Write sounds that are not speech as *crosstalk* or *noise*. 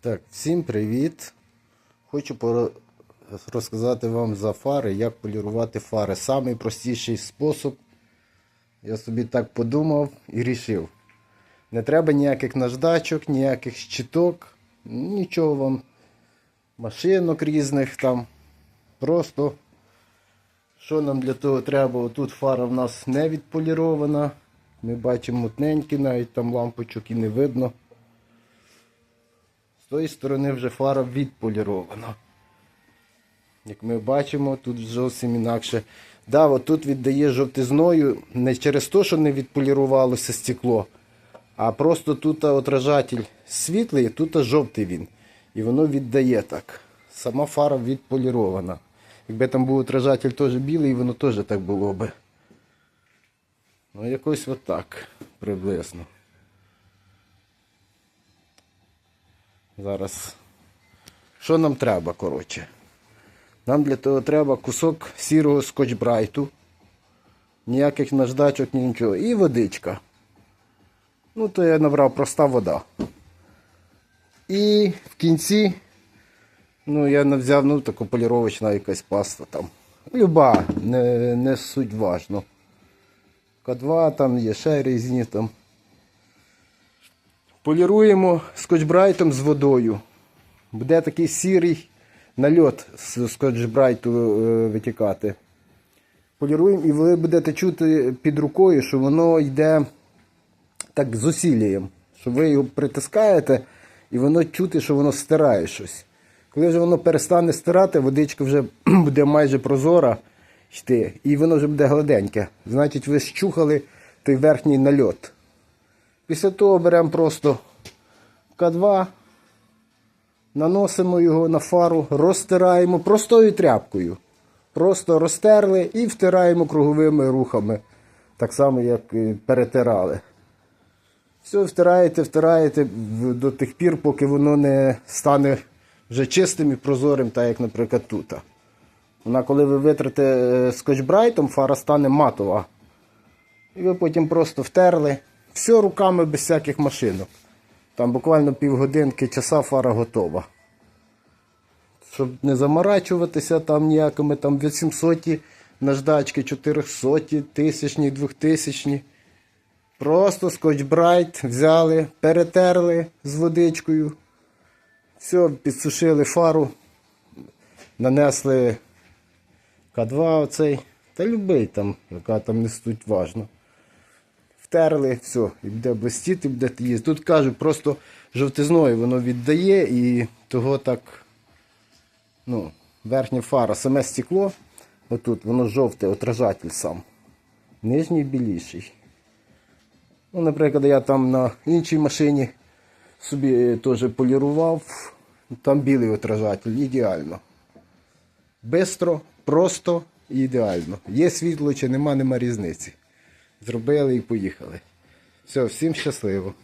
Так, всім привіт! Хочу розказати вам за фари, як полірувати фари. Самий простіший спосіб. Я собі так подумав і рішив. Не треба ніяких наждачок, ніяких щиток, нічого вам, машинок різних там. Просто, що нам для того треба? Тут фара в нас не відполірована. Ми бачимо мутненькі, навіть там лампочок і не видно. Тої сторони вже фара відполірована. Як ми бачимо, тут зовсім інакше. Да, тут віддає жовтизною не через те, що не відполірувалося стекло, а просто тут отражатель світлий, тут жовтий він. І воно віддає так. Сама фара відполірована. Якби там був отражатель теж білий, воно теж так було би. Ну, якось отак приблизно. Зараз. Що нам треба, коротше? Нам для того треба кусок сірого скотчбрайту. Ніяких наждачок, ні нічого. І водичка. Ну, то я набрав проста вода. І в кінці, ну, я взяв ну, таку поліровочна якась паста там. Люба, не, не суть важно. К2 там є ще різні там. Поліруємо скотчбрайтом з водою. Буде такий сірий нальот з скотчбрайту е, витікати. Поліруємо і ви будете чути під рукою, що воно йде так з усілієм. Що ви його притискаєте і воно чути, що воно стирає щось. Коли вже воно перестане стирати, водичка вже *clears throat* буде майже прозора йти, і воно вже буде гладеньке. Значить, ви щухали той верхній нальот. Після того беремо просто К2, наносимо його на фару, розтираємо простою тряпкою. Просто розтерли і втираємо круговими рухами, так само, як перетирали. Все, втираєте, втираєте до тих пір, поки воно не стане вже чистим і прозорим, так як, наприклад, тут. Вона, коли ви витрите е, скотчбрайтом, фара стане матова. І ви потім просто втерли. Все руками без всяких машинок. Там буквально півгодинки часа фара готова. Щоб не заморачуватися там ніякими там 800 наждачки, 400, 1000, 2000. Просто скотчбрайт взяли, перетерли з водичкою. Все, підсушили фару, нанесли К2 оцей, та любий там, яка там не суть важно. Втерли, все, і буде блистіти, буде їсти. Тут кажу, просто жовтизною воно віддає і того так, ну, верхня фара, саме стекло, отут, воно жовте, отражатель сам. Нижній біліший. Ну, наприклад, я там на іншій машині собі е, теж полірував, там білий отражатель, ідеально. Бистро, просто і ідеально. Є світло чи нема, нема різниці. Зробили і поїхали. Все, всім щасливо.